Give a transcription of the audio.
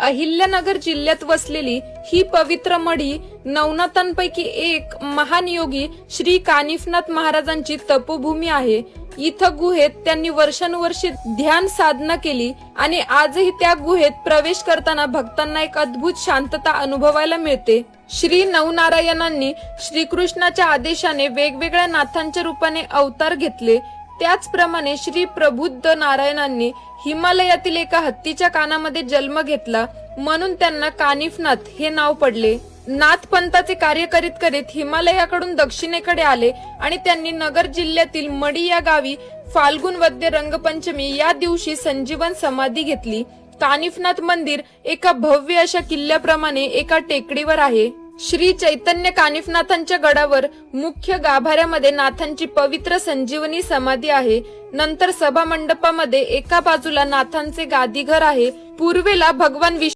अहिल्यानगर जिल्ह्यात वसलेली ही पवित्र मढी नवनाथांपैकी एक महान योगी श्री कानिफनाथ महाराजांची तपोभूमी आहे. इथं गुहेत त्यांनी वर्षानुवर्षे ध्यान साधना केली आणि आजही त्या गुहेत प्रवेश करताना भक्तांना एक अद्भुत शांतता अनुभवायला मिळते. श्री नवनारायणांनी श्रीकृष्णाच्या आदेशाने वेगवेगळ्या नाथांच्या रूपाने अवतार घेतले. त्याचप्रमाणे श्री प्रबुद्ध नारायणांनी हिमालयातील एका हत्तीच्या कानामध्ये जन्म घेतला म्हणून त्यांना कानिफनाथ हे नाव पडले. नाथ पंथाचे कार्य करीत करीत हिमालयाकडून दक्षिणेकडे आले आणि त्यांनी नगर जिल्ह्यातील मडी या गावी फाल्गुन वद्य रंगपंचमी या दिवशी संजीवन समाधी घेतली. कानिफनाथ मंदिर एका भव्य अशा किल्ल्याप्रमाणे एका टेकडीवर आहे. श्री चैतन्य कानिफनाथांच्या गडावर मुख्य गाभाऱ्यामध्ये नाथांची पवित्र संजीवनी समाधी आहे. नंतर सभा मंडपामध्ये एका बाजूला नाथांचे गादीघर आहे. पूर्वेला भगवान विष्णू